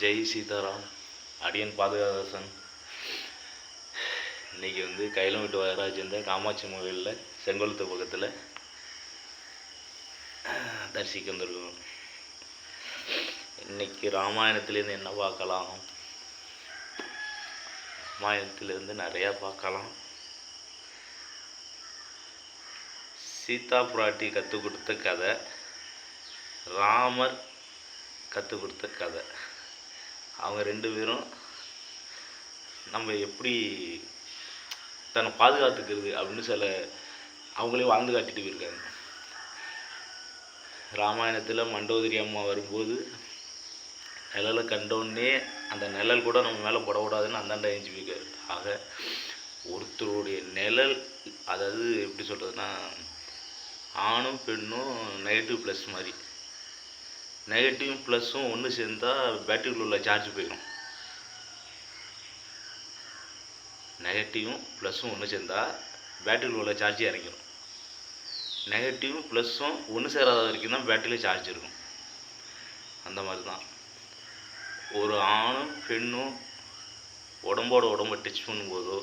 ஜெய் சீதாராம் அடியன் பாதுகாசன் இன்னைக்கு வந்து கையிலும் விட்டு வரராஜேந்திர காமாட்சி கோவிலில் செங்கோலத்து பக்கத்தில் தரிசிக்க வந்திருக்கோம். இன்றைக்கி ராமாயணத்துலேருந்து என்ன பார்க்கலாம்? ராமாயணத்துலேருந்து நிறையா பார்க்கலாம். சீதா புராட்டி கற்றுக் கொடுத்த கதை ராமர் கற்றுக் கொடுத்த கதை. அவங்க ரெண்டு பேரும் நம்ம எப்படி தன்னை பாதுகாத்துக்கிறது அப்படின்னு சில அவங்களே வாழ்ந்து காட்டிட்டு போயிருக்காங்க. ராமாயணத்தில் மண்டோதரி அம்மா வரும்போது நிழலை கண்டோடனே அந்த நிழல் கூட நம்ம மேலே போடக்கூடாதுன்னு அந்தாண்ட எழுஞ்சி போயிருக்காரு. ஆக ஒருத்தருடைய நிழல் அதாவது எப்படி சொல்கிறதுனா ஆணும் பெண்ணும் நெகட்டிவ் ப்ளஸ் மாதிரி. நெகட்டிவ் ப்ளஸ்ஸும் ஒன்று சேர்ந்தால் பேட்டரியில் உள்ள சார்ஜ் போயிடும் நெகட்டிவும் ப்ளஸ்ஸும் ஒன்று சேர்ந்தால் பேட்டரியில் உள்ள சார்ஜ் இறங்கிடும் நெகட்டிவும் ப்ளஸ்ஸும் ஒன்று சேராத வரைக்கும் தான் பேட்டரியில் சார்ஜ் இருக்கும். அந்த மாதிரி தான் ஒரு ஆணும் பெண்ணும் உடம்போட உடம்ப டச் பண்ணும்போதோ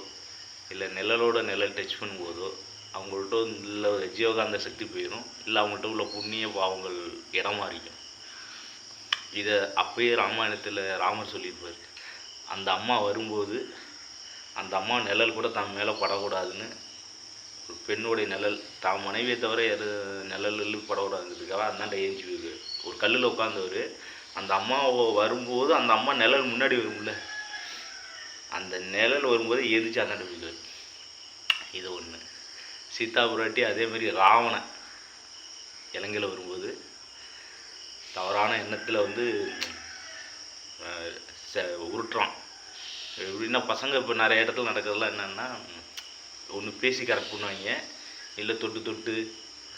இல்லை நிழலோட நிழல் டச் பண்ணும்போதோ அவங்கள்ட்ட உள்ள ஜீவகாந்த சக்தி போயிடும் இல்லை அவங்கள்ட்ட உள்ள புண்ணிய பாவங்கள் இடம் இருக்கும் இதை அப்பயே ராமாயணத்தில் ராமர் சொல்லியிருப்பார். அந்த அம்மா வரும்போது அந்த அம்மா நிழல் கூட தான் மேலே படக்கூடாதுன்னு ஒரு பெண்ணுடைய நிழல் தான் மனைவியை தவிர எது நிழல் படக்கூடாதுங்கிறதுக்காக அந்தாண்ட ஏஞ்சி ஒரு கல்லில் உட்காந்தவர் அந்த அம்மா வரும்போது அந்த அம்மா நிழல் முன்னாடி வரும்ல அந்த நிழல் வரும்போது எதிர்த்து அந்தாண்ட போயிருக்கு இது ஒன்று சீதா புராட்டி அதேமாரி ராவணன் இலங்கையில் வரும்போது தவறான எண்ணத்தில் வந்து ச- உருட்டுறான். எப்படின்னா பசங்க இப்போ நிறைய இடத்துல நடக்கிறதுலாம் என்னென்னா ஒன்று பேசி கரெக்ட் பண்ணுவாங்க இல்லை தொட்டு தொட்டு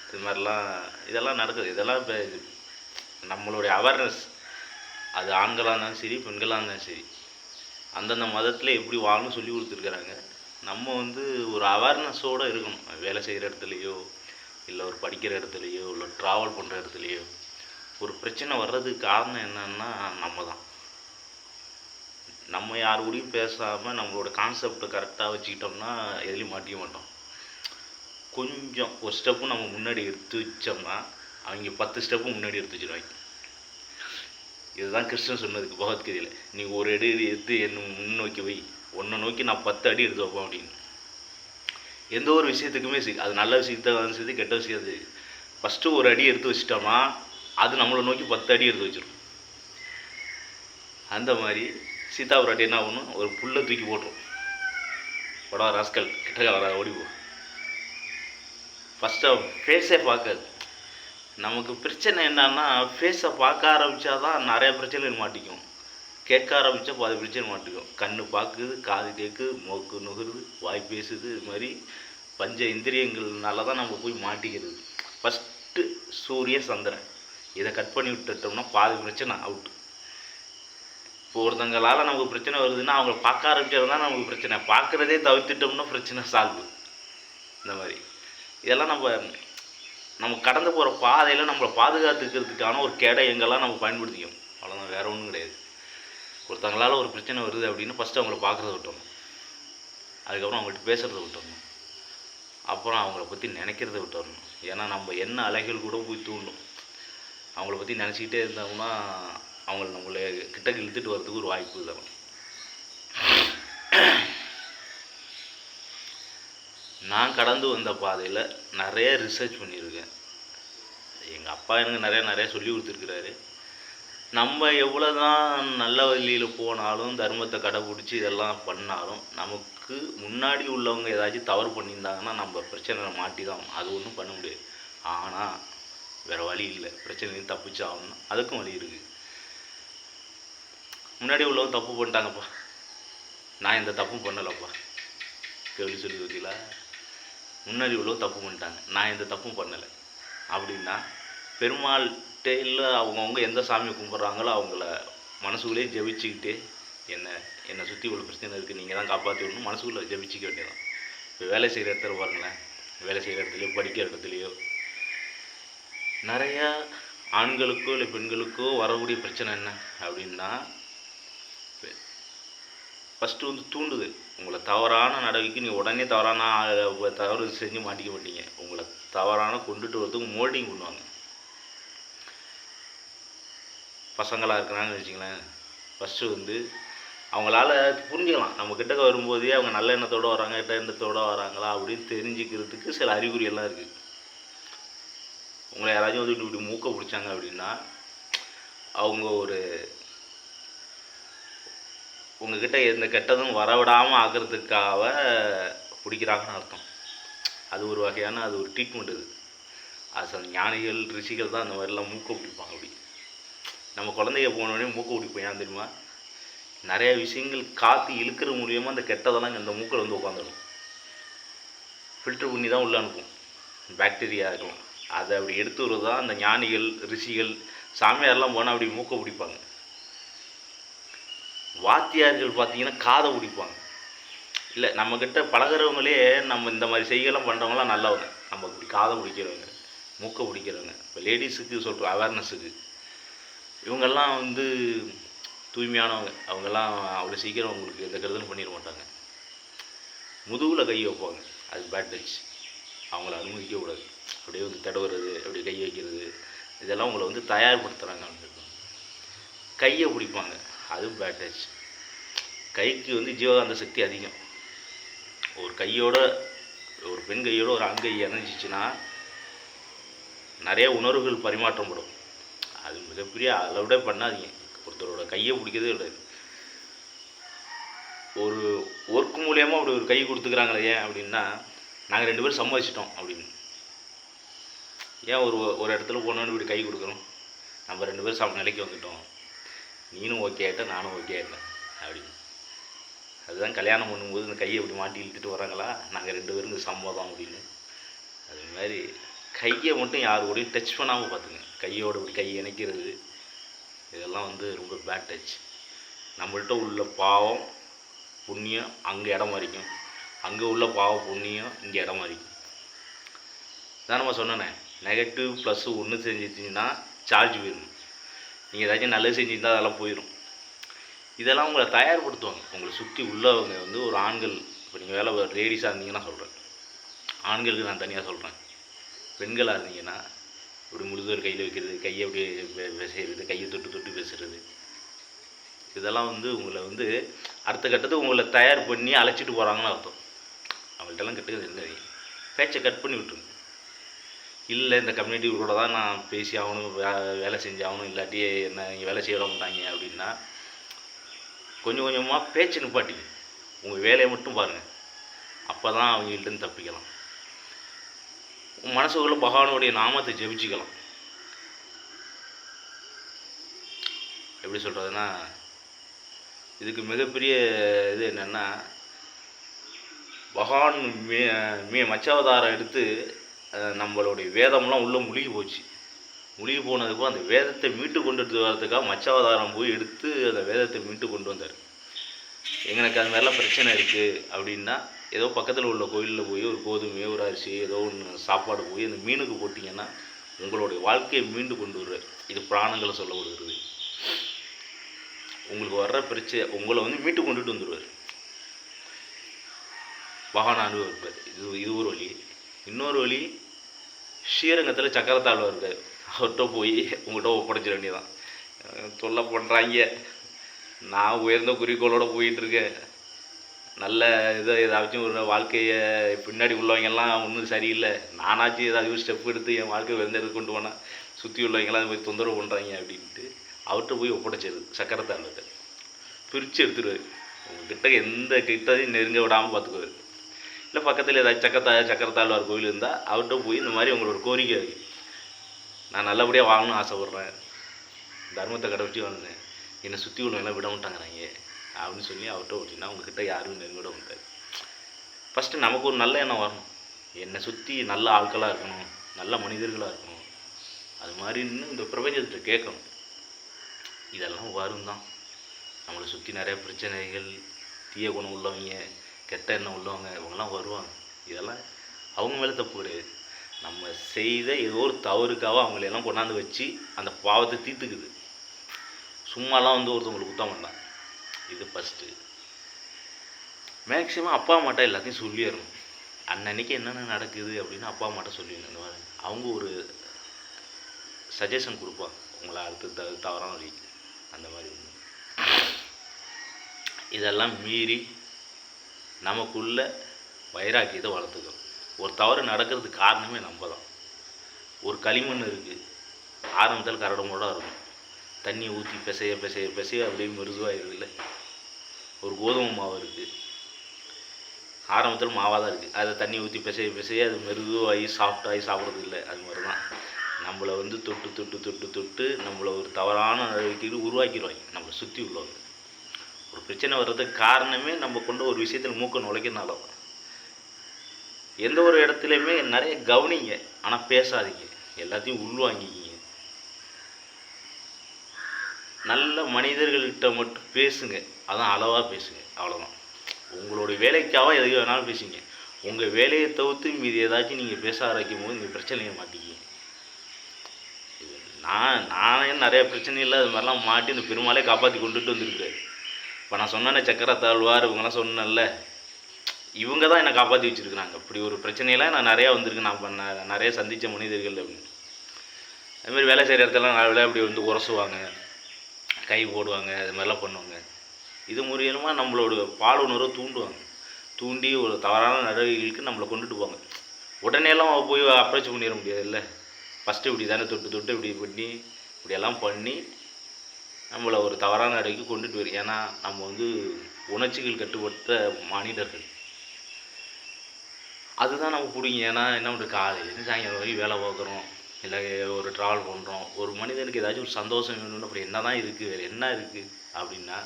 இது மாதிரிலாம் இதெல்லாம் நடக்குது. இதெல்லாம் இப்போ நம்மளுடைய அவேர்னஸ் அது ஆண்களாக இருந்தாலும் சரி பெண்களாக இருந்தாலும் சரி. அந்தந்த மதத்தில் எப்படி வாழணும் சொல்லி கொடுத்துருக்குறாங்க. நம்ம வந்து ஒரு அவேர்னஸோடு இருக்கணும். வேலை செய்கிற இடத்துலையோ இல்லை ஒரு படிக்கிற இடத்துலையோ இல்லை ட்ராவல் பண்ணுற இடத்துலையோ. ஒரு பிரச்சனை வர்றதுக்கு காரணம் என்னன்னா நம்ம தான் நம்ம யார் கூடயும் பேசாமல் நம்மளோட கான்செப்டை கரெக்டாக வச்சுக்கிட்டோம்னா எதுலேயும் மாட்டிக்க மாட்டோம். கொஞ்சம் ஒரு ஸ்டெப்பு நம்ம முன்னாடி எடுத்து வச்சோம்னா அவங்க பத்து ஸ்டெப்பும் முன்னாடி எடுத்து வச்சிருவாங்க. இதுதான் கிருஷ்ணன் சொன்னதுக்கு பகவத்கீதையில். நீ ஒரு அடி எடுத்து என்னை முன்னோக்கி வை. ஒன்றை நோக்கி நான் பத்து அடி எடுத்து வைப்பேன் அப்படின்னு. எந்த ஒரு விஷயத்துக்குமே சரி அது நல்ல விஷயத்தான் சரி கெட்ட விஷயம் அது ஃபஸ்ட்டு ஒரு அடி எடுத்து வச்சிட்டோம்னா அது நம்மளை நோக்கி பத்து அடி எடுத்து வச்சிடும் அந்த மாதிரி சீதா பிராட்டி என்ன பண்ணும் ஒரு புல்லை தூக்கி போட்டுரும். படா ராஸ்கல் கிட்டக்க வர ஓடி போ. ஃபஸ்ட்டு ஃபேஸே பார்க்காது. நமக்கு பிரச்சனை என்னன்னா ஃபேஸை பார்க்க ஆரம்பித்தா தான் நிறைய பிரச்சனைகள் மாட்டிக்கும் கேட்க ஆரம்பித்தா பாதி பிரச்சனை மாட்டிக்கும் கண் பார்க்குது காது கேட்குது மூக்கு நுகருது வாய் பேசுது இது மாதிரி பஞ்ச இந்திரியங்கள்னால தான் நம்ம போய் மாட்டிக்கிறது. ஃபஸ்ட்டு சூரிய சந்திரன். இதை கட் பண்ணி விட்டுட்டோம்னா பாதி பிரச்சனை அவுட் இப்போ ஒருத்தங்களால் நமக்கு பிரச்சனை வருதுன்னா அவங்கள பார்க்க ஆரம்பிச்சது தான் நமக்கு பிரச்சனை. பார்க்குறதே தவிர்த்துட்டோம்னா பிரச்சனை சால்வ் இந்த மாதிரி. இதெல்லாம் நம்ம நம்ம கடந்து போகிற பாதையில் நம்மளை பாதுகாத்துக்கிறதுக்கான ஒரு கேடை எங்கெல்லாம் நம்ம பயன்படுத்திக்கணும். அவ்வளோதான் வேறு ஒன்றும் கிடையாது. ஒருத்தங்களால் ஒரு பிரச்சனை வருது அப்படின்னு ஃபஸ்ட்டு அவங்கள பார்க்குறத விட்டணும் அதுக்கப்புறம் அவங்கள்ட்ட பேசுகிறத விட்டணும் அப்புறம் அவங்கள பற்றி நினைக்கிறத விட்டுறணும். ஏன்னா நம்ம என்ன அலைகள் கூட போய் தூண்டும். அவங்கள பற்றி நினச்சிக்கிட்டே இருந்தோம்னா அவங்கள நம்மளை கிட்ட இழுத்துட்டு வரதுக்கு ஒரு வாய்ப்பு தரும் நான் கடந்து வந்த பாதையில் நிறைய ரிசர்ச் பண்ணியிருக்கேன். எங்கள் அப்பா எனக்கு நிறைய நிறைய சொல்லி கொடுத்துருக்குறாரு. நம்ம எவ்வளோ தான் நல்ல வழியில் போனாலும் தர்மத்தை கடைப்பிடிச்சி இதெல்லாம் பண்ணாலும் நமக்கு முன்னாடி உள்ளவங்க ஏதாச்சும் தவறு பண்ணியிருந்தாங்கன்னா நம்ம பிரச்சனை மாட்டி தான் அது ஒன்றும் பண்ண முடியாது. ஆனால் வேறு வழி இல்லை. பிரச்சனையும் தப்பிச்சாகணும். அதுக்கும் வழி இருக்குது முன்னாடி உள்ளவங்க தப்பு பண்ணிட்டாங்கப்பா. நான் எந்த தப்பும் பண்ணலப்பா. கேள்வி சொல்லி பார்த்தீங்களா முன்னாடி உள்ளவங்க தப்பு பண்ணிட்டாங்க. நான் எந்த தப்பும் பண்ணலை. அப்படின்னா பெருமாள்கிட்ட இல்லை அவங்கவுங்க எந்த சாமியை கும்பிட்றாங்களோ அவங்கள மனசுக்குள்ளேயே ஜெபிச்சுக்கிட்டே என்ன என்னை சுற்றி உள்ள பிரச்சனை இருக்குது நீங்கள் தான் காப்பாற்றி விடணும் மனசுக்குள்ளே ஜெபிச்சிக்க வேண்டியதான் இப்போ வேலை செய்கிற இடத்துல பாருங்களேன். வேலை செய்கிற இடத்துலையோ படிக்கிற இடத்துலையோ நிறையா ஆண்களுக்கோ இல்லை பெண்களுக்கோ வரக்கூடிய பிரச்சனை என்ன அப்படின்னா ஃபஸ்ட்டு வந்து தூண்டுது உங்களை தவறான நடவடிக்கை நீ உடனே தவறான தவறு செஞ்சு மாட்டிக்க மாட்டீங்க. உங்களை தவறான கொண்டுட்டு வரதுக்கு மோல்டிங் பண்ணுவாங்க. பசங்களாக இருக்கிறாங்கன்னு வச்சுங்களேன் ஃபஸ்ட்டு வந்து அவங்களால புரிஞ்சுக்கலாம். நம்ம கிட்டக்க வரும்போதே அவங்க நல்ல எண்ணத்தோட வராங்க கெட்ட எண்ணத்தோட வராங்களா அப்படின்னு தெரிஞ்சுக்கிறதுக்கு சில அறிகுறியெல்லாம் இருக்குது உங்களை யாராச்சும் வந்து இப்படி மூக்க பிடிச்சாங்க அப்படின்னா அவங்க ஒரு உங்ககிட்ட எந்த கெட்டதும் வரவிடாமல் ஆக்கிறதுக்காக பிடிக்கிறாங்கன்னு அர்த்தம். அது ஒரு வகையான அது ஒரு ட்ரீட்மெண்ட் இது. அது ஞானிகள் ரிஷிகள் தான் அந்த மாதிரிலாம் மூக்க பிடிப்பாங்க அப்படி. நம்ம குழந்தைய போனோடனே மூக்க பிடிப்போம். ஏன் தெரியுமா? நிறைய விஷயங்கள் காற்று இழுக்கிற மூலியமாக அந்த கெட்டதெல்லாம் இந்த மூக்கில் வந்து உட்காந்துடும் ஃபில்டர் பண்ணி தான் உள்ளே அனுப்பும். பாக்டீரியா இருக்கும் அதை அப்படி எடுத்து வருவது? தான் அந்த ஞானிகள் ரிஷிகள் சாமியார்லாம் போனால் அப்படி மூக்க பிடிப்பாங்க. வாத்தியார்கள் பார்த்தீங்கன்னா காதை பிடிப்பாங்க. இல்லை நம்மக்கிட்ட பழகுறவங்களே நம்ம இந்த மாதிரி செய்கலாம் பண்ணுறவங்களாம் நல்லவங்க. நம்ம இப்படி காதை பிடிக்கிறவங்க மூக்கை பிடிக்கிறவங்க. இப்போ லேடிஸுக்கு சொல்கிற அவேர்னஸுக்கு இவங்கெல்லாம் வந்து தூய்மையானவங்க. அவங்கெல்லாம் அவ்வளோ சீக்கிரம் அவங்களுக்கு எந்த கருதலும் பண்ணிட மாட்டாங்க. முதுகில் கை வைப்பாங்க. அது பேட் டச் அவங்கள அனுமதிக்க கூடாது அப்படியே வந்து தடவுறது அப்படியே கை வைக்கிறது இதெல்லாம் உங்களை வந்து தயார்படுத்துகிறாங்க அவங்க கையை பிடிப்பாங்க. அதுவும் பேட் டச் கைக்கு வந்து ஜீவகாந்த சக்தி அதிகம். ஒரு கையோட ஒரு பெண் கையோட ஒரு ஆண் கை இணைஞ்சிச்சுன்னா நிறைய உணர்வுகள் பரிமாற்றப்படும். அது மிகப்பெரிய அளவிட பண்ணாதீங்க. ஒருத்தரோட கையை பிடிக்கிறதே கிடையாது ஒரு ஒர்க் மூலியமாக அப்படி ஒரு கை கொடுத்துக்கிறாங்களே ஏன் அப்படின்னா நாங்கள் ரெண்டு பேரும் சம்பாதிச்சிட்டோம் அப்படின்னு. ஏன் ஒரு ஒரு இடத்துல போனோன்னு இப்படி கை கொடுக்குறோம் நம்ம ரெண்டு பேரும் சம நிலைக்கு வந்துட்டோம். நீனும் ஓகே ஆகிட்ட நானும் ஓகே ஆகிட்டேன் அப்படின்னு. அதுதான் கல்யாணம் பண்ணும்போது இந்த கையை இப்படி மாட்டி இழுத்துட்டு வராங்களா நாங்கள் ரெண்டு பேரும் இந்த சம்மதம் அப்படின்னு. அது மாதிரி கையை மட்டும் யார் கூடயும் டச் பண்ணாமல் பார்த்துங்க. கையோட இப்படி கை இணைக்கிறது இதெல்லாம் வந்து ரொம்ப பேட் டச் நம்மள்கிட்ட உள்ள பாவம் புண்ணியம் அங்கே இடம் மாறிக்கும் அங்கே உள்ள பாவம் புண்ணியம் இங்கே இடம் மாறிக்கும் தான் நம்ம சொன்னேன். நெகட்டிவ் ப்ளஸ்ஸு ஒன்று செஞ்சிட்டிங்கன்னா சார்ஜ் போயிடும் நீங்கள் ஏதாச்சும் நல்லது செஞ்சுருந்தால் அதெல்லாம் போயிடும் இதெல்லாம் உங்களை தயார்படுத்துவாங்க. உங்களை சுற்றி உள்ளவங்க வந்து ஒரு ஆண்கள் இப்போ நீங்கள் வேலை லேடிஸாக இருந்தீங்கன்னா சொல்கிறேன் ஆண்களுக்கு நான் தனியாக சொல்கிறேன் பெண்களாக இருந்தீங்கன்னா இப்படி முழுதோர் கையில் வைக்கிறது கையை அப்படியே பேசுகிறது கையை தொட்டு தொட்டு பேசுகிறது இதெல்லாம் வந்து உங்களை வந்து அடுத்த கட்டத்துக்கு உங்களை தயார் பண்ணி அழைச்சிட்டு போகிறாங்கன்னு அர்த்தம். அவங்கள்ட்டெல்லாம் கட்டுக்கிறது இருக்காதீங்க பேச்சை கட் பண்ணி விட்டுருங்க. இல்லை இந்த கம்யூனிட்டி கூட தான் நான் பேசி ஆகணும் வே- வேலை செஞ்சாகணும் இல்லாட்டி என்ன இங்கே வேலை செய்ய விட மாட்டாங்க அப்படின்னா கொஞ்சம் கொஞ்சமாக பேச்சு நிப்பாட்டிங்க. உங்கள் வேலையை மட்டும் பாருங்கள் அப்போ தான் அவங்கள்ட்டேருந்து தப்பிக்கலாம். உன் மனசுக்குள்ள பகவானுடைய நாமத்தை ஜெபிச்சிக்கலாம். எப்படி சொல்கிறதுனா இதுக்கு மிகப்பெரிய இது என்னென்னா பகவான் மீ மீ மச்சாவதாரம் எடுத்து நம்மளுடைய வேதம்லாம் உள்ளே முழுகி போச்சு. முழுகி போனதுக்கும் அந்த வேதத்தை மீட்டு கொண்டுட்டு வரதுக்காக மச்சாவதாரம் போய் எடுத்து அந்த வேதத்தை மீட்டு கொண்டு வந்தார். எங்களுக்கு அது மாதிரிலாம் பிரச்சனை இருக்குது அப்படின்னா ஏதோ பக்கத்தில் உள்ள கோயிலில் போய் ஒரு கோதுமையோ ஒரு அரிசி ஏதோ ஒன்று சாப்பாடு போய் அந்த மீனுக்கு போட்டிங்கன்னா உங்களுடைய வாழ்க்கையை மீண்டு கொண்டு வருவார். இது பிராணங்களை சொல்லப்படுகிறது உங்களுக்கு வர்ற பிரச்சனை உங்களை வந்து மீட்டு கொண்டுட்டு வந்துடுவார் வாகன அனுபவிப்பார் இது இது ஒரு வழி. இன்னொரு வழி ஸ்ரீரங்கத்தில் சக்கரத்தாழ்வு இருக்கார் அவர்கிட்ட போய் உங்கள்கிட்ட ஒப்படைச்சிட வேண்டியதான் தொல்லை பண்ணுறாங்க நான் உயர்ந்த குறிக்கோளோட போயிட்டுருக்கேன் நல்ல இதை ஏதாச்சும் ஒரு வாழ்க்கையை பின்னாடி உள்ளவங்கெல்லாம் ஒன்றும் சரியில்லை. நானாச்சும் ஏதாவது ஸ்டெப் எடுத்து என் வாழ்க்கை உயர்ந்த கொண்டு போனேன் சுற்றி உள்ளவங்கெல்லாம் போய் மாதிரி தொந்தரவு பண்ணுறாங்க அப்படின்ட்டு அவர்கிட்ட போய் ஒப்படைச்சிருது சக்கரத்தாழ்வார்கிட்ட பிரித்து எடுத்துருவார். உங்ககிட்ட எந்த கிட்டதையும் நெருங்க விடாமல் பார்த்துக்குவார் இல்லை பக்கத்தில் ஏதாச்சும் சக்கரத்தா சக்கரத்தாழ்வார் கோயில் இருந்தால் அவர்கிட்ட போய் இந்த மாதிரி உங்களோட கோரிக்கை நான் நல்லபடியாக வாங்கணும்னு ஆசைப்பட்றேன். தர்மத்தை கடைபிடிச்சி வந்தேன். என்னை சுற்றி உள்ளவங்களாம் விட மாட்டாங்கிறாங்க. அப்படின்னு சொல்லி அவர்கிட்ட ஓட்டினா உங்ககிட்ட யாரும் நெருங்கிட ஃபஸ்ட்டு நமக்கு ஒரு நல்ல எண்ணம் வரணும். என்னை சுற்றி நல்ல ஆட்களாக இருக்கணும். நல்ல மனிதர்களாக இருக்கணும். அது மாதிரி இந்த பிரபஞ்சத்தை கேட்கணும். இதெல்லாம் வரும் தான். நம்மளை சுற்றி நிறைய பிரச்சனைகள் தீய குணம் உள்ளவங்க கெட்ட எண்ணம் உள்ளவங்க இவங்கெல்லாம் வருவாங்க. இதெல்லாம் அவங்க மேலே தப்பு கிடையாது. நம்ம செய்த ஏதோ ஒரு தவறுக்காக அவங்களையெல்லாம் கொண்டாந்து வச்சு அந்த பாவத்தை தீர்த்துக்குது. சும்மாலாம் வந்து ஒருத்தவங்களுக்கு குத்தம் பண்ணலாம் இது ஃபஸ்ட்டு மேக்ஸிமம் அப்பா அம்மாட்ட எல்லாத்தையும் சொல்லிடணும். அன்னன்னைக்கு என்னென்ன நடக்குது? அப்படின்னு அப்பா அம்மாட்ட சொல்லிடணும். இந்த மாதிரி. அவங்க ஒரு சஜஷன் கொடுப்பாங்க. உங்களை அடுத்து த தவறான வழி அந்த மாதிரி. இதெல்லாம் மீறி நமக்குள்ள வைராக்கியத்தை வளர்த்துக்கணும் ஒரு தவறு நடக்கிறதுக்கு காரணமே நம்ம தான் ஒரு களிமண் இருக்குது ஆரம்பத்தில் கரடமோட இருக்கும். தண்ணி ஊற்றி பிசைய பிசைய பிசைய அப்படியே மிருதுவாயிருதுல்ல ஒரு கோதுமை மாவு இருக்குது ஆரம்பத்தில் மாவாக தான் இருக்குது அதை தண்ணி ஊற்றி பிசைய பிசைய அது மெருதுவாகி சாஃப்டாகி சாப்பிட்றது இல்லை அது மாதிரி தான் நம்மளை வந்து தொட்டு தொட்டு தொட்டு தொட்டு நம்மளை ஒரு தவறான நடவடிக்கைகள் உருவாக்கிடுவாங்க. நம்மளை சுற்றி உள்ளவங்க. ஒரு பிரச்சனை வர்றதுக்கு காரணமே நம்ம கொண்டு ஒரு விஷயத்தில் மூக்க நுழைக்கிறனால தான். எந்த ஒரு இடத்துலையுமே நிறைய கவனிங்க ஆனால் பேசாதீங்க. எல்லாத்தையும் உள்வாங்கிக்கிங்க. நல்ல மனிதர்கள்கிட்ட மட்டும் பேசுங்க. அதான் அளவாக பேசுங்க. அவ்வளோதான் உங்களுடைய வேலைக்காக எதுக்கு வேணாலும் பேசுங்க. உங்கள் வேலையை தவிர்த்து மீதி ஏதாச்சும் நீங்கள் பேச ஆரம்பிக்கும் போது நீங்கள் பிரச்சனையை மாட்டிக்கிங்க நான் நானே நிறைய இல்லை அது மாதிரிலாம் மாட்டி இந்த பெருமாளே காப்பாற்றி கொண்டுட்டு வந்திருக்காரு இப்போ நான் சொன்னேனே சக்கர தாழ்வார் இவங்கெல்லாம் சொன்னேன்ல இவங்க தான் என்னை காப்பாற்றி வச்சுருக்குறாங்க. இப்படி ஒரு பிரச்சனையெல்லாம் நான் நிறையா வந்திருக்கு நான் பண்ண நிறைய சந்தித்த மனிதர்கள் அப்படின்னு. அதுமாதிரி வேலை செய்கிற இடத்துல நாலு அப்படி வந்து உரசுவாங்க கை போடுவாங்க அது மாதிரிலாம் பண்ணுவாங்க. இது மூலியமாக நம்மளோட பால் உணர்வை தூண்டுவாங்க. தூண்டி ஒரு தவறான நடவடிக்கைகளுக்கு நம்மளை கொண்டுட்டு போவாங்க. உடனேலாம் போய் அப்ரோச் பண்ணிட முடியாதுல்ல. ஃபஸ்ட்டு இப்படி தானே தொட்டு தொட்டு இப்படி பண்ணி இப்படியெல்லாம் பண்ணி நம்மளை ஒரு தவறான நடவடிக்கை கொண்டுட்டு வரும் ஏன்னா நம்ம வந்து உணர்ச்சிகள் கட்டுப்பட்ட மனிதர்கள் அதுதான் நமக்கு பிடிக்கும் ஏன்னா என்ன பண்ணுறது காலையிலேருந்து சாயங்காலம் வரைக்கும் வேலை பார்க்குறோம். இல்லை ஒரு ட்ராவல் பண்ணுறோம் ஒரு மனிதனுக்கு ஏதாச்சும் ஒரு சந்தோஷம் வேணும்னு அப்புறம் என்ன தான் இருக்குது வேறு என்ன இருக்குது அப்படின்னா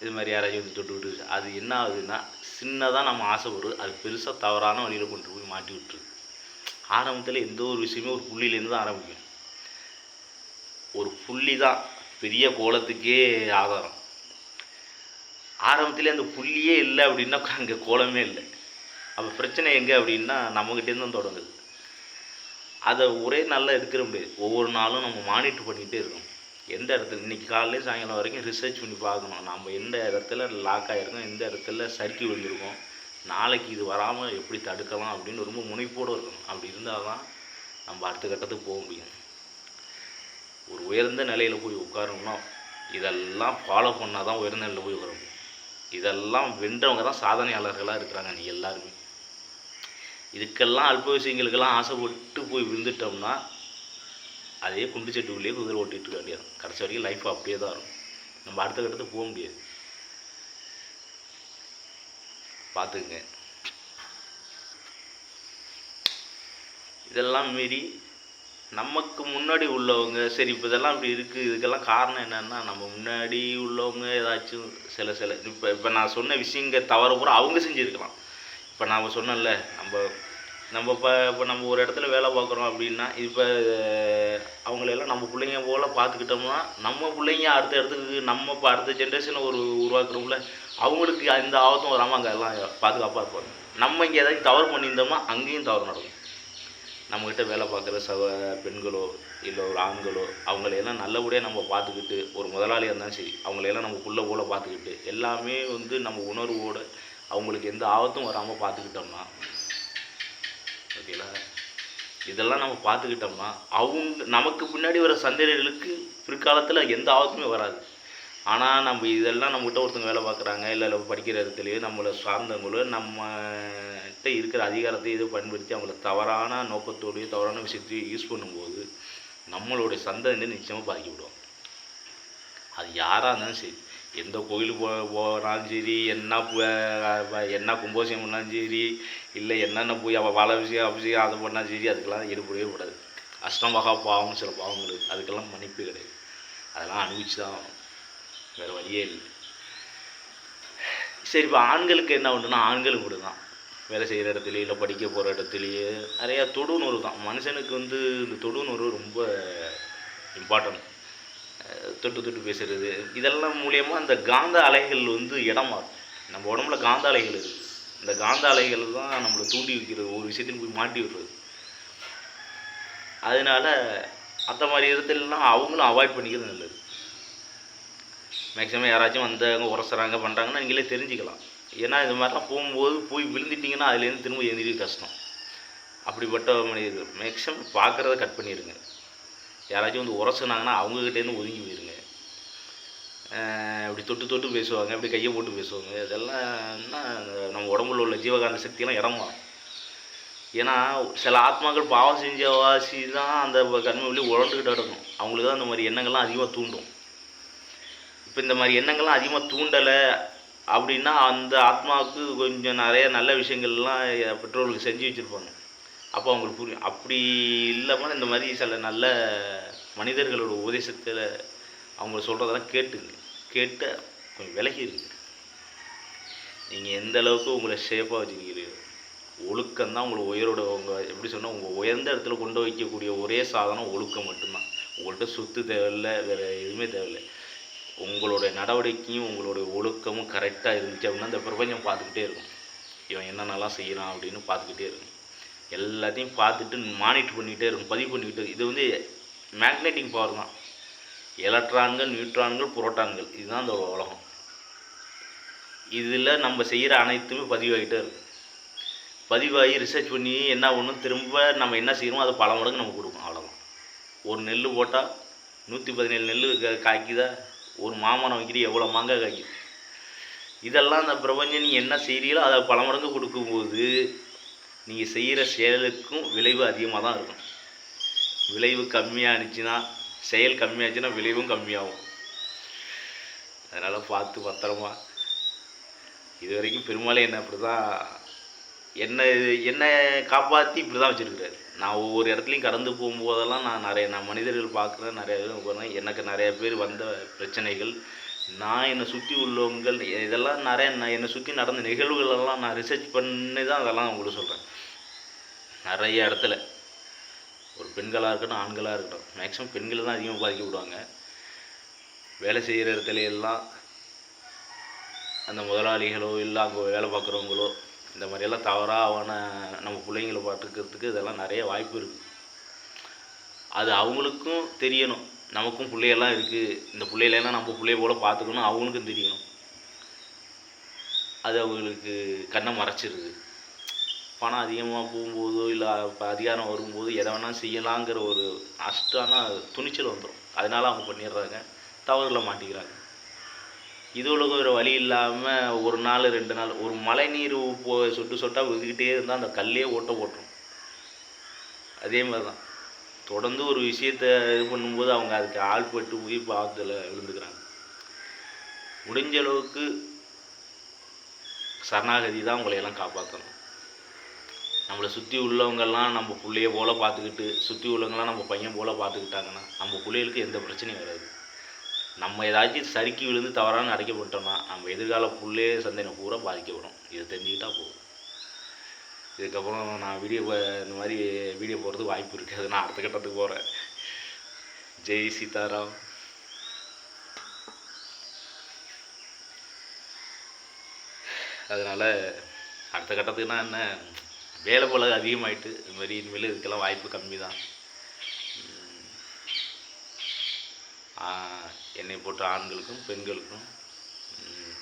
இது மாதிரி யாராச்சும் வந்து தொட்டு விட்டு அது என்ன ஆகுதுன்னா சின்னதாக நம்ம ஆசைப்படுறது அது பெருசாக தவறான வழியில் கொண்டு போய் மாட்டி விட்டுருது ஆரம்பத்தில் எந்த ஒரு விஷயமே ஒரு புள்ளியிலேருந்து தான் ஆரம்பிக்கும். ஒரு புள்ளி தான். பெரிய கோலத்துக்கே ஆதாரம். ஆரம்பத்திலே அந்த புள்ளியே இல்லை அப்படின்னா அங்கே கோலமே இல்லை. அப்போ பிரச்சனை எங்கே அப்படின்னா நம்மக்கிட்டேருந்து தான் தொடங்குது. அதை ஒரே நாளில் எடுக்கிற முடியாது. ஒவ்வொரு நாளும் நம்ம மானிட்டர் பண்ணிகிட்டே இருக்கணும். எந்த இடத்துல இன்றைக்கி காலையில சாயங்காலம் வரைக்கும் ரிசர்ச் பண்ணி பார்க்கணும். நம்ம எந்த இடத்துல லாக் ஆகிருக்கோம் எந்த இடத்துல சறுக்கி விழுந்திருக்கோம் நாளைக்கு இது வராமல் எப்படி தடுக்கலாம் அப்படின்னு ரொம்ப முனைப்போடு இருக்கணும். அப்படி இருந்தால் தான் நம்ம அடுத்த கட்டத்துக்கு போக முடியும். ஒரு உயர்ந்த நிலையில் போய் உட்காரணும்னா இதெல்லாம் ஃபாலோ பண்ணால் தான் உயர்ந்த நிலையில் போய் உட்கார முடியும். இதெல்லாம் வென்றவங்க தான் சாதனையாளர்களாக இருக்கிறாங்க நீ எல்லாருமே. இதுக்கெல்லாம் அல்ப விஷயங்களுக்கெல்லாம் ஆசைப்பட்டு போய் விழுந்துட்டோம்னா அதே குண்டு செட்டுக்குள்ளேயே குதிரை ஓட்டிகிட்டு இருக்க வேண்டியது கடைசி வரைக்கும் லைஃப் அப்படியே தான் இருக்கும். நம்ம அடுத்த கட்டத்துக்கு போக முடியாது. பார்த்துக்குங்க. இதெல்லாம் மீறி நமக்கு முன்னாடி உள்ளவங்க சரி இப்போ இதெல்லாம் இப்படி இருக்குது இதுக்கெல்லாம் காரணம் என்னென்னா நம்ம முன்னாடி உள்ளவங்க ஏதாச்சும் சில சில இப்போ இப்போ நான் சொன்ன விஷயங்க தவற பூரா அவங்க செஞ்சுருக்கலாம். இப்போ நான் சொன்னேன்ல நம்ம நம்ம இப்போ இப்போ நம்ம ஒரு இடத்துல வேலை பார்க்குறோம் அப்படின்னா இப்போ அவங்களெல்லாம் நம்ம பிள்ளைங்க போல் பார்த்துக்கிட்டோம்னா நம்ம பிள்ளைங்க அடுத்த இடத்துக்கு நம்ம இப்போ அடுத்த ஜென்ரேஷனை ஒரு உருவாக்குறோம்ல அவங்களுக்கு அந்த ஆபத்தும் வராமல் அங்கே எல்லாம் பாதுகாப்பாக இருப்பாங்க நம்ம இங்கே ஏதாச்சும் தவறு பண்ணியிருந்தோம்னா அங்கேயும் தவறு நடக்கும். நம்மக்கிட்ட வேலை பார்க்குற சக பெண்களோ இல்லை ஒரு ஆண்களோ அவங்களையெல்லாம் நல்லபடியாக நம்ம பார்த்துக்கிட்டு ஒரு முதலாளியாக இருந்தாலும் சரி அவங்களையெல்லாம் நம்ம புள்ள போல் பார்த்துக்கிட்டு எல்லாமே வந்து நம்ம உணர்வோடு அவங்களுக்கு எந்த ஆபத்தும் வராமல் பார்த்துக்கிட்டோம்னா ஓகேங்களா? இதெல்லாம் நம்ம பார்த்துக்கிட்டோம்னா அவங்க நமக்கு பின்னாடி வர சந்ததிகளுக்கு பிற்காலத்தில் எந்த ஆபத்துமே வராது. ஆனால் நம்ம இதெல்லாம் நம்மகிட்ட ஒருத்தங்க வேலை பார்க்குறாங்க இல்லை இல்லை படிக்கிற இடத்துலையோ நம்மளை சார்ந்தவங்களோ நம்மகிட்ட இருக்கிற அதிகாரத்தை இதை பயன்படுத்தி அவங்கள தவறான நோக்கத்தோடையோ தவறான விஷயத்தையும் யூஸ் பண்ணும்போது நம்மளுடைய சந்ததி நிச்சயமாக பாதிக்கப்படுவோம் அது யாராக இருந்தாலும் சரி எந்த கோயிலுக்கு போ போனாலும் சரி என்ன என்ன கும்பாபிஷேகம் பண்ணாலும் சரி இல்லை என்னென்ன போய் அவள் வள விஷயம் அபிஷேகம் அதை பண்ணாலும் சரி அதுக்கெல்லாம் ஈடுபடவே கூடாது. அஷ்டமகா பாவம் சில பாவங்கள் அதுக்கெல்லாம் மன்னிப்பு கிடையாது. அதெல்லாம் அனுபவிச்சு தான் வேறு வழியே இல்லை. சரி இப்போ ஆண்களுக்கு என்ன ஒன்றுனா ஆண்களுக்கு இப்படி தான் வேலை செய்கிற இடத்துலையே இல்லை படிக்க போகிற இடத்துலையே நிறையா தொடுநுறவு தான். மனுஷனுக்கு வந்து இந்த தொடுநுறவு ரொம்ப இம்பார்ட்டன்ட் தொட்டு தொட்டு பேசுகிறது இதெல்லாம் மூலியமாக அந்த காந்த அலைகள் வந்து இடம் மாறும். நம்ம உடம்புல காந்த அலைகள் இருக்குது இந்த காந்த அலைகள் தான் நம்மளை தூண்டி வைக்கிறது ஒரு விஷயத்தில் போய் மாட்டி விடுறது. அதனால அந்த மாதிரி இடத்துலலாம் அவங்களும் அவாய்ட் பண்ணிக்கிறது நல்லது. மேக்ஸிமம் யாராச்சும் வந்தாங்க உரசுறாங்க பண்ணுறாங்கன்னா நீங்களே தெரிஞ்சுக்கலாம். ஏன்னா இது மாதிரிலாம் போகும்போது போய் விழுந்துட்டிங்கன்னா அதுலேருந்து திரும்ப எழுந்திரிக்க கஷ்டம். அப்படிப்பட்ட மனிதர்கள். மேக்ஸிமம் பார்க்குறத கட் பண்ணிடுங்க. யாராச்சும் வந்து உரசுனாங்கன்னா அவங்ககிட்டேருந்து ஒதுங்கி போயிருங்க. இப்படி தொட்டு தொட்டு பேசுவாங்க இப்படி கையை போட்டு பேசுவாங்க. இதெல்லாம் என்ன நம்ம உடம்புல உள்ள ஜீவகாந்த சக்தியெல்லாம் இடமா ஏன்னா சில ஆத்மாக்கள் பாவம் செஞ்ச வாசி தான் அந்த கண்மை வழி உழண்டுக்கிட்டு இருக்கும் அவங்களுக்கு தான் அந்த மாதிரி எண்ணங்கள்லாம் அதிகமாக தூண்டும். இப்போ இந்த மாதிரி எண்ணங்கள்லாம் அதிகமாக தூண்டலை அப்படின்னா அந்த ஆத்மாவுக்கு கொஞ்சம் நிறைய நல்ல விஷயங்கள்லாம் பெற்றோர்களுக்கு செஞ்சு வச்சுருப்பாங்க. அப்போ அவங்களுக்கு புரியும். அப்படி இல்லாமல் இந்த மாதிரி சில நல்ல மனிதர்களோட உபதேசத்தில் அவங்க சொல்கிறதெல்லாம் கேட்டுங்க கேட்டு கொஞ்சம் விலகிடுங்க நீங்கள் எந்த அளவுக்கு உங்களை சேஃபாக வச்சுக்கிறீங்க ஒழுக்கம் தான் உங்களை உயரோட உங்கள் எப்படி சொன்னால் உங்கள் உயர்ந்த இடத்துல கொண்டு வைக்கக்கூடிய ஒரே சாதனம் ஒழுக்கம் மட்டும்தான். உங்கள்கிட்ட சொத்து தேவையில்லை வேறு எதுவுமே தேவையில்லை. உங்களுடைய நடவடிக்கையும் உங்களுடைய ஒழுக்கமும் கரெக்டாக இருந்துச்சு அப்படின்னா இந்த பிரபஞ்சம் பார்த்துக்கிட்டே இருக்கும். இவன் என்னென்னலாம் செய்கிறான் அப்படின்னு பார்த்துக்கிட்டே இருக்கும். எல்லாத்தையும் பார்த்துட்டு மானிட்டர் பண்ணிக்கிட்டே இருக்கும் பதிவு பண்ணிக்கிட்டு இது வந்து மேக்னெட்டிங் பவர் தான். எலக்ட்ரான்கள் நியூட்ரான்கள் புரோட்டான்கள் இதுதான் இந்த உலகம். இதில் நம்ம செய்கிற அனைத்துமே பதிவாகிட்டே இருக்கும். பதிவாகி ரிசர்ச் பண்ணி என்ன ஒன்றும் திரும்ப நம்ம என்ன செய்கிறோமோ அதை பல மடங்கு நம்ம கொடுக்கும் அவ்வளோதான் ஒரு நெல் போட்டால் நூற்றி பதினேழு நெல் காய்க்குதா? ஒரு மாமரம் வைக்கிறது எவ்வளோ மாங்காய் காய்க்கும் இதெல்லாம் அந்த பிரபஞ்சம் நீங்கள் என்ன செய்கிறீங்களோ அதை பல மடங்கு கொடுக்கும்போது நீங்கள் செய்கிற செயலுக்கும் விளைவு அதிகமாக தான் இருக்கும். விளைவு கம்மியாக இருந்துச்சுன்னா செயல் கம்மியாச்சுன்னா விளைவும் கம்மியாகும். அதனால் பார்த்து பத்திரமா. இது வரைக்கும் பெருமாளே என்ன அப்படி தான் என்னை என்னை காப்பாற்றி இப்படி தான் வச்சுருக்கிறாரு. நான் ஒவ்வொரு இடத்துலையும் கடந்து போகும்போதெல்லாம் நான் நிறைய நான் மனிதர்கள் பார்க்குறேன் நிறைய பேர் போகிறேன் எனக்கு நிறைய பேர் வந்த பிரச்சனைகள். நான் என்னை சுற்றி உள்ளவங்கள் இதெல்லாம் நிறைய நான் என்னை சுற்றி நடந்த நிகழ்வுகளெல்லாம் நான் ரிசர்ச் பண்ணி தான் அதெல்லாம் உங்களுக்கு சொல்கிறேன் நிறைய இடத்துல. ஒரு பெண்களாக இருக்கட்டும் ஆண்களாக இருக்கட்டும். மேக்ஸிமம் பெண்களை தான் அதிகமாக பாதிக்கப்படுவாங்க வேலை செய்கிற இடத்துல எல்லாம் அந்த முதலாளிகளோ இல்லை அங்கே வேலை பார்க்குறவங்களோ இந்த மாதிரியெல்லாம் தவறாக அவனை நம்ம பிள்ளைங்களை பார்த்துக்கிறதுக்கு இதெல்லாம் நிறைய வாய்ப்பு இருக்குது அது அவங்களுக்கும் தெரியணும். நமக்கும் பிள்ளையெல்லாம் இருக்குது இந்த பிள்ளைகளெல்லாம் நம்ம பிள்ளைய போல பார்த்துக்கணும் அவங்களுக்கும் தெரியணும். அது அவங்களுக்கு கண்ணை மறைச்சிருது. பணம் அதிகமாக போகும்போதோ இல்லை அதிகாரம் வரும்போது எதை வேணால் செய்யலாங்கிற ஒரு அஷ்டான துணிச்சல் வந்துடும் அதனால அவங்க பண்ணிடுறாங்க. தவறில் மாட்டிக்கிறாங்க. இது உலகம் வேறு வழி இல்லாமல் ஒரு நாள் ரெண்டு நாள் ஒரு மழை நீர் போ சொட்டு சொட்டாக ஒதுக்கிட்டே இருந்தால் அந்த கல்லே ஓட்ட ஓட்டும் அதே மாதிரி தான் தொடர்ந்து ஒரு விஷயத்தை இது பண்ணும்போது அவங்க அதுக்கு ஆள்பட்டு உயிர் பாவத்தில் விழுந்துக்கிறாங்க. முடிஞ்ச அளவுக்கு சரணாகதி தான் உங்களையெல்லாம் காப்பாற்றணும் நம்மளை சுற்றி உள்ளவங்கெல்லாம் நம்ம பிள்ளைய போல் பார்த்துக்கிட்டு சுற்றி உள்ளவங்கெல்லாம் நம்ம பையன் போல் பார்த்துக்கிட்டாங்கன்னா நம்ம பிள்ளைகளுக்கு எந்த பிரச்சனையும் வராது. நம்ம ஏதாச்சும் சறுக்கி விழுந்து தவறான அடைக்கப்பட்டோம்னா நம்ம எதிர்கால புள்ளே சந்தேகம் பூரா பாதிக்கப்படும். இதை தெரிஞ்சுக்கிட்டா போதும். இதுக்கப்புறம் நான் வீடியோ இந்த மாதிரி வீடியோ போகிறதுக்கு வாய்ப்பு இருக்காது நான் அடுத்த கட்டத்துக்கு போகிறேன் ஜெய் சீதாராம். அதனால் அடுத்த கட்டத்துக்குனா என்ன? வேலை போல அதிகமாயிட்டு இது மாதிரி இனிமேல் இதுக்கெல்லாம் வாய்ப்பு கம்மி தான் என்னை போட்ட ஆண்களுக்கும் பெண்களுக்கும்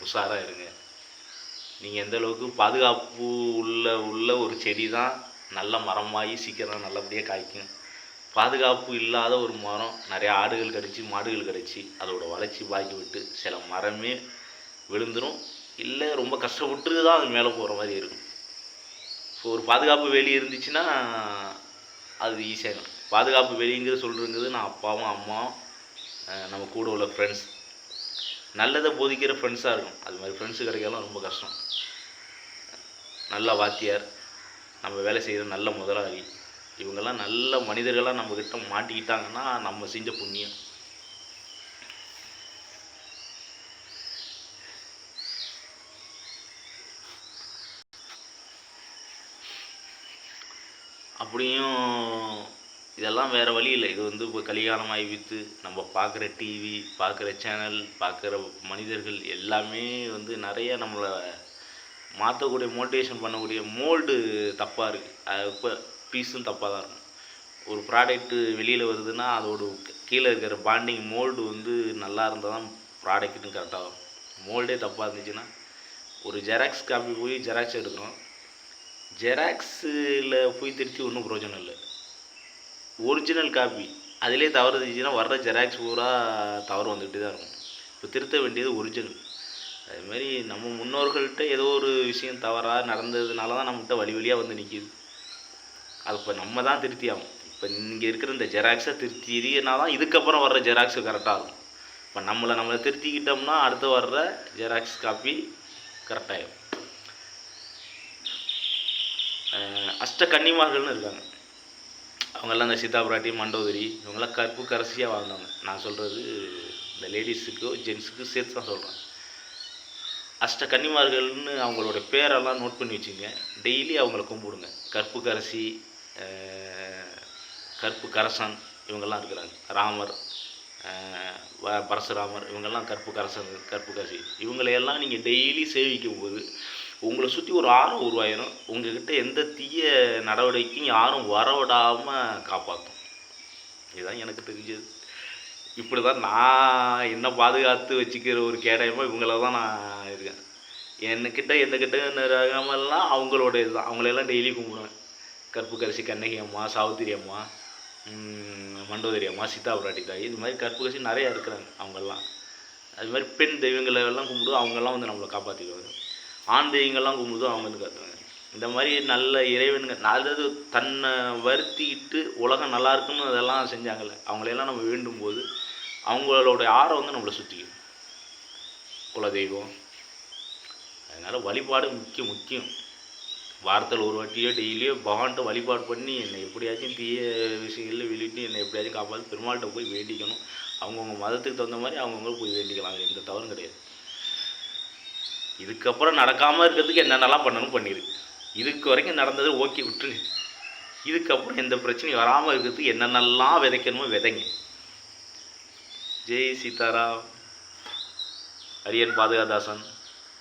உஷாராக இருங்க. நீங்கள் எந்த அளவுக்கு பாதுகாப்பு உள்ள உள்ள ஒரு செடி தான் நல்ல மரமாகி சீக்கிரம் நல்லபடியாக காய்க்கும். பாதுகாப்பு இல்லாத ஒரு மரம் நிறைய ஆடுகள் கடிச்சு மாடுகள் கடிச்சு அதோட வளர்ச்சி பாக்கி விட்டு சில மரமே விழுந்துடும் இல்லை ரொம்ப கஷ்டப்பட்டு தான் அது மேலே போகிற மாதிரி இருக்கும். இப்போ ஒரு பாதுகாப்பு வேலி இருந்துச்சுன்னா அது ஈஸியாக இருக்கும் பாதுகாப்பு வேலிங்கிறது சொல்கிறங்கிறது நான் அப்பாவும் அம்மாவும் நம்ம கூட உள்ள ஃப்ரெண்ட்ஸ் நல்லதை போதிக்கிற ஃப்ரெண்ட்ஸாக இருக்கும் அது மாதிரி ஃப்ரெண்ட்ஸு கிடைக்கலாம் ரொம்ப கஷ்டம். நல்ல வாத்தியார் நம்ம வேலை செய்கிற நல்ல முதலாளி இவங்கெல்லாம் நல்ல மனிதர்களாக நம்மக்கிட்ட மாட்டிக்கிட்டாங்கன்னா நம்ம செஞ்ச புண்ணியம். அப்படியும் இதெல்லாம் வேறு வழி இல்லை. இது வந்து இப்போ கலிகாலம் விற்று நம்ம பார்க்குற டிவி பார்க்குற சேனல் பார்க்குற மனிதர்கள் எல்லாமே வந்து நிறைய நம்மளை மாற்றக்கூடிய மோட்டிவேஷன் பண்ணக்கூடிய மோல்டு தப்பாக இருக்குது அது இப்போ பீஸும் தப்பாக தான் இருக்கும். ஒரு ப்ராடக்ட்டு வெளியில் வருதுன்னா அதோட கீழே இருக்கிற பாண்டிங் மோல்டு வந்து நல்லா இருந்தால் தான் ப்ராடக்ட்டும் கரெக்டாகும் மோல்டே தப்பாக இருந்துச்சுன்னா ஒரு ஜெராக்ஸ் காப்பி போய் ஜெராக்ஸ் எடுக்கிறோம் ஜெராக்ஸில் போய் திருத்தி ஒன்றும் பிரயோஜனம் இல்லை. ஒரிஜினல் காப்பி அதிலே தவறு இருந்துச்சுன்னா வர்ற ஜெராக்ஸ் பூரா தவறு வந்துக்கிட்டு தான் இருக்கும். இப்போ திருத்த வேண்டியது ஒரிஜினல் அதுமாரி நம்ம முன்னோர்கள்ட்ட ஏதோ ஒரு விஷயம் தவறாக நடந்ததுனால தான் நம்மகிட்ட வழி வழியாக வந்து நிற்கிது அது இப்போ நம்ம தான் திருத்தி ஆகும் இப்போ இங்கே இருக்கிற இந்த ஜெராக்ஸை திருத்தினா தான் இதுக்கப்புறம் வர்ற ஜெராக்ஸு கரெக்டாக இருக்கும். இப்போ நம்மளை நம்மளை திருத்திக்கிட்டோம்னா அடுத்து வர்ற ஜெராக்ஸ் காப்பி கரெக்டாகிடும் அஷ்ட கன்னிமார்கள்னு இருக்காங்க. அவங்கெல்லாம் இந்த சீதா பிராட்டி மண்டோதரி இவங்கெல்லாம் கற்பு கரசியாக வாழ்ந்தவங்க. நான் சொல்கிறது இந்த லேடிஸுக்கோ ஜென்ஸுக்கு சேர்த்து தான் சொல்கிறேன் அஷ்ட கன்னிமார்கள்னு அவங்களோட பேரெல்லாம் நோட் பண்ணி வச்சுங்க. டெய்லி அவங்கள கும்பிடுங்க. கற்பு கரசி கற்பு கரசன் இவங்கெல்லாம் இருக்கிறாங்க. ராமர் பரசுராமர் இவங்கெல்லாம் கற்பு கரசன் கற்பு கரசி இவங்களையெல்லாம் நீங்கள் டெய்லி சேவிக்கும் போது உங்களை சுற்றி ஒரு ஆரம் உருவாயிரும். உங்ககிட்ட எந்த தீய நடவடிக்கையும் யாரும் வரவிடாமல் காப்பாற்றும் இதுதான் எனக்கு தெரிஞ்சது. இப்படி தான் நான் என்ன பாதுகாத்து வச்சுக்கிற ஒரு கேடயமோ இவங்கள தான் நான் இருக்கேன். என்கிட்ட எந்த கிட்ட ரகமெல்லாம் அவங்களோட இதுதான் அவங்களெல்லாம் டெய்லி கும்பிடுவேன். கற்புக்கரசி கண்ணகி அம்மா சாவித்திரி அம்மா மண்டோதரி அம்மா சீதா பிராட்டி தாய். இது மாதிரி கற்புக்கரசி நிறையா இருக்கிறாங்க அவங்கெல்லாம். அது மாதிரி பெண் தெய்வங்களை எல்லாம் கும்பிடுவோம். அவங்கெல்லாம் வந்து நம்மளை காப்பாற்றிடுவாங்க ஆண் தெய்வங்கள்லாம் அவங்க வந்து காத்துவாங்க இந்த மாதிரி நல்ல இறைவனுங்க அதாவது தன்னை வருத்திக்கிட்டு உலகம் நல்லா இருக்குன்னு அதெல்லாம் செஞ்சாங்கல்ல அவங்களையெல்லாம் நம்ம வேண்டும் போது அவங்களோட ஆரம் வந்து நம்மளை சுற்றிக்கும் குலதெய்வம். அதனால் வழிபாடு முக்கியம் முக்கியம். வாரத்தில் ஒரு வாட்டியோ டெய்லியோ பகவான்கிட்ட வழிபாடு பண்ணி என்னை எப்படியாச்சும் தீய விஷயங்களில் வெளியிட்டு என்னை எப்படியாச்சும் காப்பாற்று பெருமாள்கிட்ட போய் வேண்டிக்கணும். அவங்கவுங்க மதத்துக்கு தகுந்த மாதிரி அவங்கவுங்க போய் வேண்டிக்கலாம் எந்த தவறும் கிடையாது. இதுக்கப்புறம் நடக்காமல் இருக்கிறதுக்கு என்னென்னலாம் பண்ணணும் பண்ணிடு இதுக்கு வரைக்கும் நடந்தது ஓகே விட்டுருங்க. இதுக்கப்புறம் எந்த பிரச்சனையும் வராமல் இருக்கிறதுக்கு என்னென்னலாம் விதைக்கணுமோ விதைங்க. ஜெய் சீதாராம். அரியன் பாதுகாதாசன்.